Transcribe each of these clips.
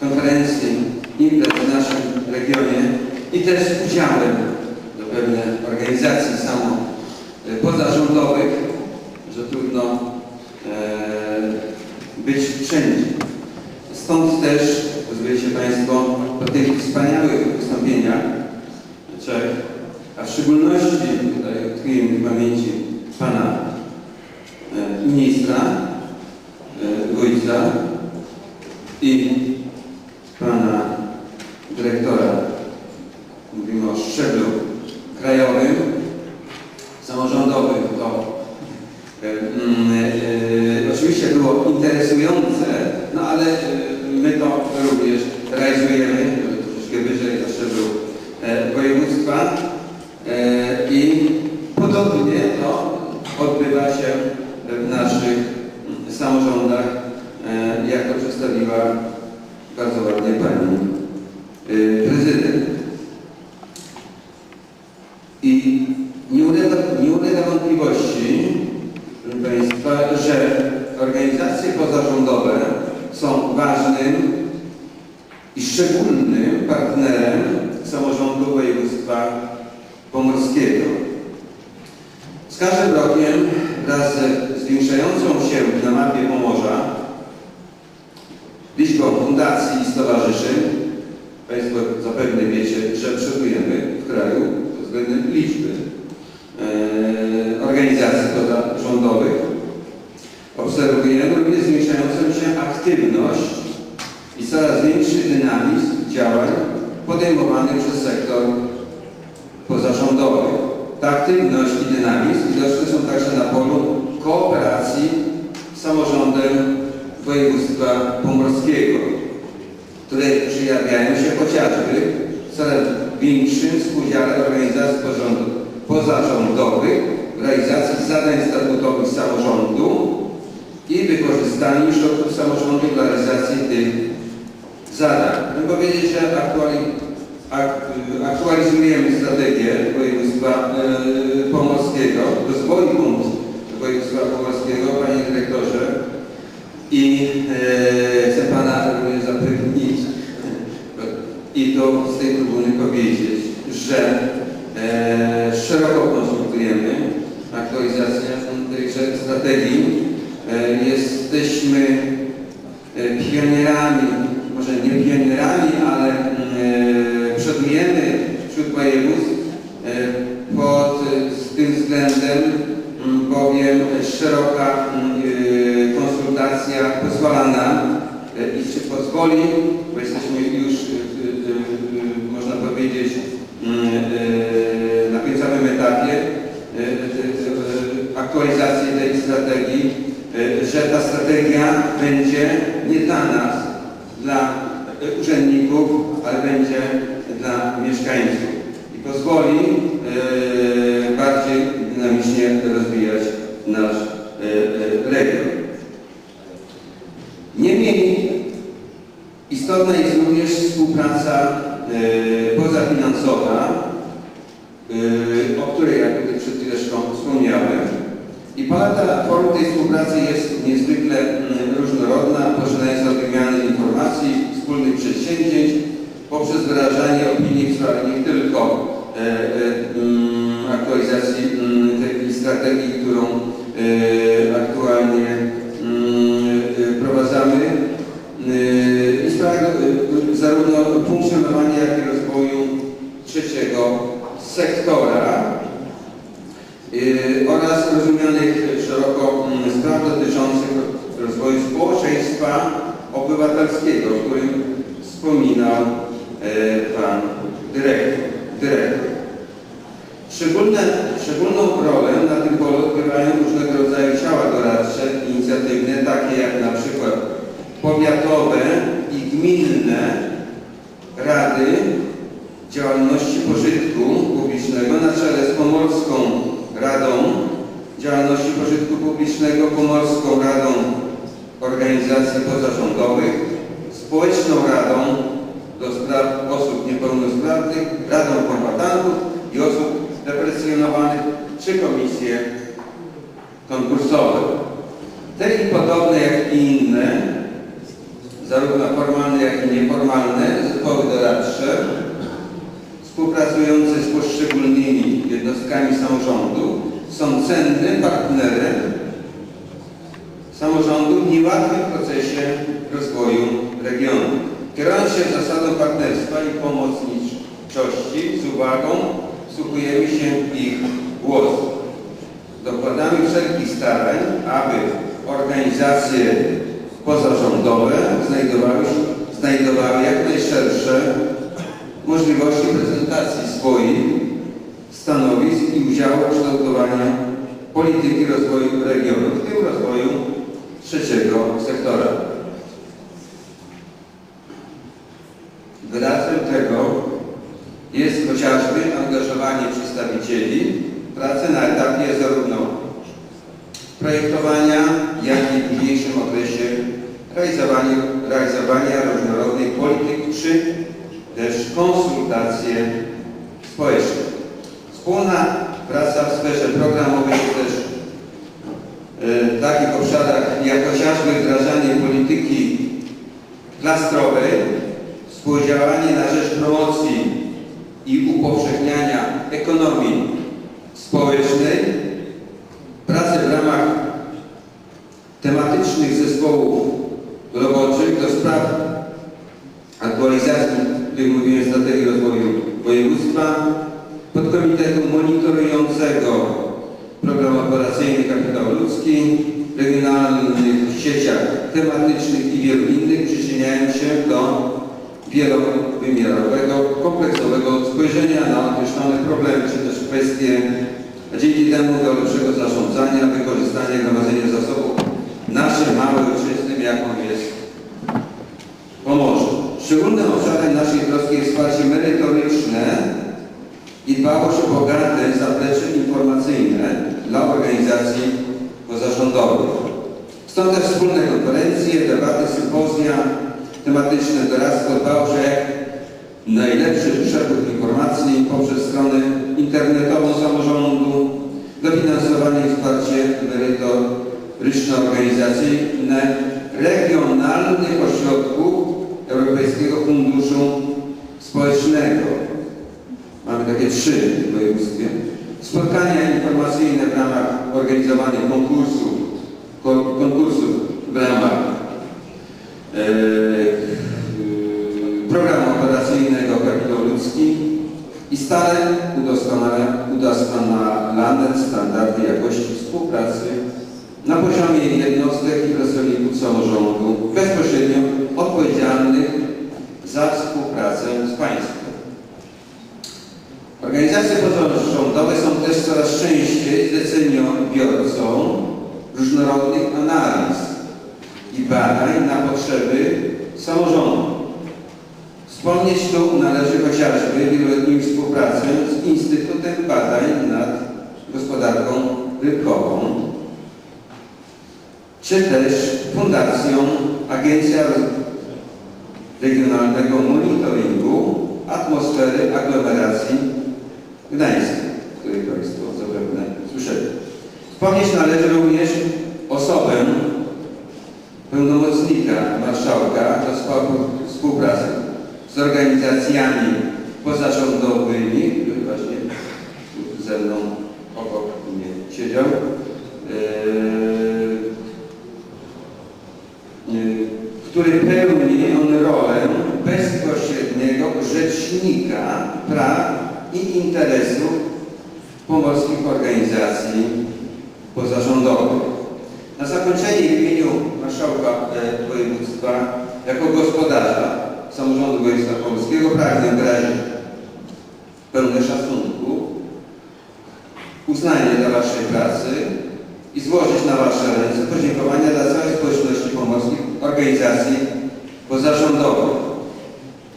konferencji, imprez w naszym regionie i też udziałem do pewne organizacji samo e, pozarządowych, że trudno e, być wszędzie. Stąd też, pozwolicie Państwo, po tych wspaniałych wystąpieniach trzech, a w szczególności tutaj tkwi w pamięci Pana e, ministra e, Wójca i Pana dyrektora, mówimy o szczeblu krajowym, samorządowym, to e, mm, e, oczywiście było interesujące, no ale e, my to również realizujemy e, troszeczkę wyżej na szczeblu e, województwa. E, i podobnie to odbywa się w naszych mm, samorządach, e, jak to przedstawiła bardzo ładnie Pani e, Prezydent. I nie ulega, nie ulega wątpliwości, proszę Państwa, że organizacje pozarządowe są ważnym i szczególnym partnerem samorządu województwa pomorskiego. Z każdym rokiem wraz ze zwiększającą się na mapie Pomorza stowarzyszeń, Państwo zapewne wiecie, że przodujemy w kraju względem liczby e, organizacji pozarządowych. Obserwujemy również zwiększającą się aktywność i coraz większy dynamizm działań podejmowanych przez sektor pozarządowy. Ta aktywność i dynamizm widoczne są także na polu kooperacji z samorządem województwa pomorskiego, które przejawiają się chociażby coraz większym współdziale organizacji pozarządowych w realizacji zadań statutowych samorządu i wykorzystaniu środków samorządu dla realizacji tych zadań. Chcę powiedzieć, że aktuali, ak, aktualizujemy strategię województwa e, pomorskiego, rozwoju województwa pomorskiego, panie dyrektorze. I e, chcę Pana również zapewnić i to z tej trybuny powiedzieć, że e, szeroko konsultujemy aktualizację tejże strategii. E, jesteśmy e, pionierami, może nie pionierami, ale e, przodujemy wśród województw e, pod z tym względem, bowiem szeroka e, konsultacja pozwala nam e, i czy pozwoli, bo jesteśmy już, e, powiedzieć, mm, e, na końcowym etapie e, e, e, aktualizacji tej strategii, że ta strategia będzie nie dla nas, dla urzędników, ale będzie dla mieszkańców i pozwoli bardziej dynamicznie rozwijać nasz region. Niemniej istotna jest również współpraca pozafinansowa, e, o której jak tutaj przed chwileczką wspomniałem. I paleta form tej współpracy jest niezwykle mm, różnorodna, poczynając od wymiany informacji, wspólnych przedsięwzięć, poprzez wyrażanie opinii w sprawie nie tylko e, mm, aktualizacji mm, tej strategii, którą e, społeczeństwa obywatelskiego, o którym wspominał e, Pan dyrektor. dyrektor. Szczególne, szczególną rolę na tym polu odgrywają różnego rodzaju ciała doradcze, inicjatywne, takie jak na przykład powiatowe i gminne rady działalności pożytku publicznego na czele z Pomorską Radą Działalności Pożytku Publicznego, Pomorską Radą Organizacji Pozarządowych, Społeczną Radą do Spraw Osób Niepełnosprawnych, Radą Kombatantów i Osób Represjonowanych, czy komisje konkursowe. Te i podobne jak i inne, zarówno formalne jak i nieformalne, zespoły doradcze, współpracujące z poszczególnymi jednostkami samorządu, są cennym partnerem samorządu w niełatwym procesie rozwoju regionu. Kierując się zasadą partnerstwa i pomocniczości, z uwagą wsłuchujemy się w ich głos. Dokładamy wszelkich starań, aby organizacje pozarządowe znajdowały, znajdowały jak najszersze możliwości prezentacji swoich stanowisk i udziału w kształtowaniu polityki rozwoju regionu, w tym rozwoju trzeciego sektora. Wyrazem tego jest chociażby angażowanie przedstawicieli w pracę na etapie zarówno projektowania, jak i w późniejszym okresie realizowania, realizowania różnorodnej polityki czy też konsultacje społeczne. Wspólna praca w sferze programowej czy też w takich obszarach jak chociażby wdrażanie polityki klastrowej, współdziałanie na rzecz promocji i upowszechniania ekonomii społecznej, pracę w ramach tematycznych zespołów roboczych do spraw aktualizacji, jak mówiłem, strategii rozwoju województwa, podkomitetu monitorującego program operacyjny Kapitał Ludzki, regionalnych sieciach tematycznych i wielu innych przyczyniają się do wielowymiarowego, kompleksowego spojrzenia na określone problemy czy też kwestie, a dzięki temu do lepszego zarządzania, wykorzystania gromadzenia zasobów naszym małym ojczyznym, jaką jest Pomorze. Szczególnym obszarem naszej troski jest wsparcie merytoryczne i dbałość o bogate zaplecze informacyjne dla organizacji pozarządowych. Stąd też wspólne konferencje, debaty, sympozja tematyczne, doradztwo dbało się jak najlepszy przepływ informacji poprzez stronę internetową samorządu, dofinansowanie i wsparcie merytoryczno-organizacyjne regionalnych ośrodków 3 w województwie, spotkania informacyjne w ramach organizowanych konkursów, konkursów w ramach e, e, programu operacyjnego Kapitał Ludzki i stale udoskonalane standardy jakości współpracy na poziomie jednostek i pracowników samorządu bezpośrednio odpowiedzialnych za współpracę z państwem. Organizacje pozarządowe są też coraz częściej zleceniobiorcą różnorodnych analiz i badań na potrzeby samorządu. Wspomnieć tu należy chociażby wieloletnią współpracę z Instytutem Badań nad Gospodarką Rybkową, czy też Fundacją Agencja Regionalnego Monitoringu Atmosfery Aglomeracji Gdańskiej, o której Państwo zapewne słyszeli. Wspomnieć należy również osobę pełnomocnika marszałka do współpracy z organizacjami pozarządowymi, który właśnie ze mną obok mnie siedział. Yy, yy, który pełni on rolę bezpośredniego rzecznika praw i interesów pomorskich organizacji pozarządowych. Na zakończenie w imieniu Marszałka e, Województwa jako gospodarza samorządu województwa pomorskiego pragnę wyrazić pełne szacunku, uznanie dla Waszej pracy i złożyć na Wasze ręce podziękowania dla całej społeczności pomorskich organizacji pozarządowych.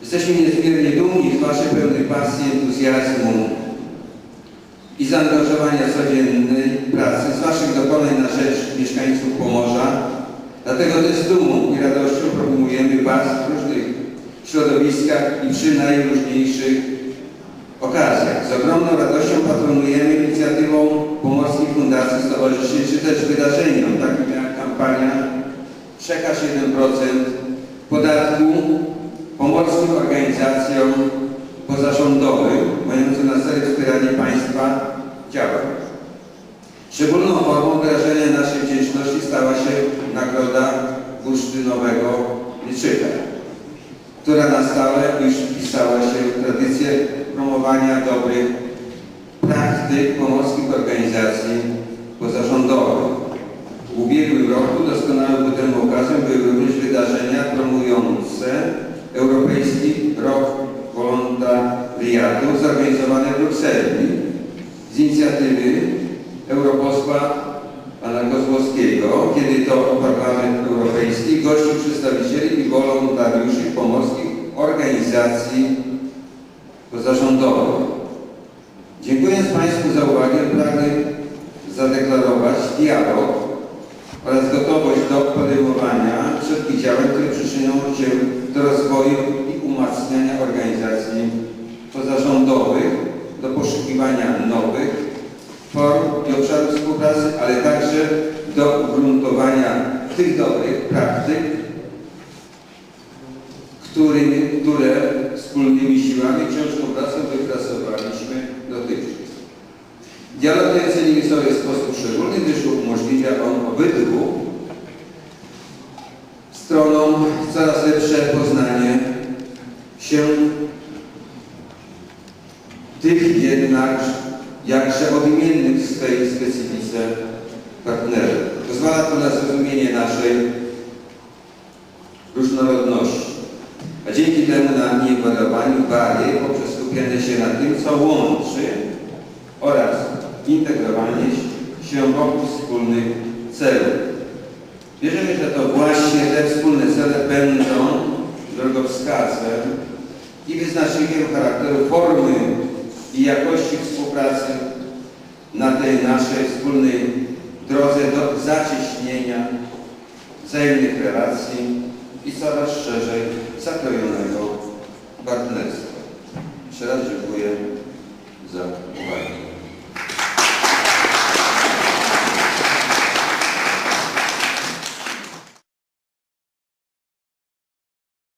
Jesteśmy niezmiernie dumni z Waszej pełnej pasji, entuzjazmu i zaangażowania codziennej pracy, z Waszych dokonań na rzecz mieszkańców Pomorza. Dlatego też z dumą i radością promujemy Was w różnych środowiskach i przy najróżniejszych okazjach. Z ogromną radością patronujemy inicjatywą Pomorskiej Fundacji Stowarzyszeń, czy też wydarzeniom, takim jak kampania Przekaż 1% podatku pomorskim organizacjom pozarządowym, mającym na celu wspieranie państwa działań. Szczególną formą wyrażenia naszej wdzięczności stała się Nagroda Bursztynowego Mieczyka, która na stałe już wpisała się w tradycję promowania dobrych praktyk pomorskich organizacji pozarządowych. W ubiegłym roku doskonałym ku okazją były również wydarzenia promujące Europejski Rok Wolontariatu zorganizowane w Brukseli z inicjatywy europosła pana Kozłowskiego, kiedy to Parlament Europejski gościł przedstawicieli i wolontariuszy pomorskich organizacji pozarządowych. Dziękując Państwu za uwagę, pragnę zadeklarować dialog oraz gotowość do podejmowania wszelkich działań, które przyczynią się do rozwoju i umacniania organizacji pozarządowych, do poszukiwania nowych form i obszarów współpracy, ale także do ugruntowania tych dobrych praktyk, którymi, które wspólnymi siłami ciężką pracą wypracowaliśmy dotychczas. Dialog ten ceni sobie w sposób szczególny, gdyż umożliwia on obydwu stronom coraz lepsze poznanie się tych jednak jakże odmiennych w swej specyfice partnerów. Pozwala to na zrozumienie naszej różnorodności, a dzięki temu na niewładowaniu barier poprzez skupianie się na tym, co łączy integrowanie się wokół wspólnych celów. Wierzymy, że to właśnie te wspólne cele będą drogowskazem i wyznacznikiem charakteru formy i jakości współpracy na tej naszej wspólnej drodze do zacieśnienia wzajemnych relacji i coraz szerzej zakrojonego partnerstwa. Jeszcze raz dziękuję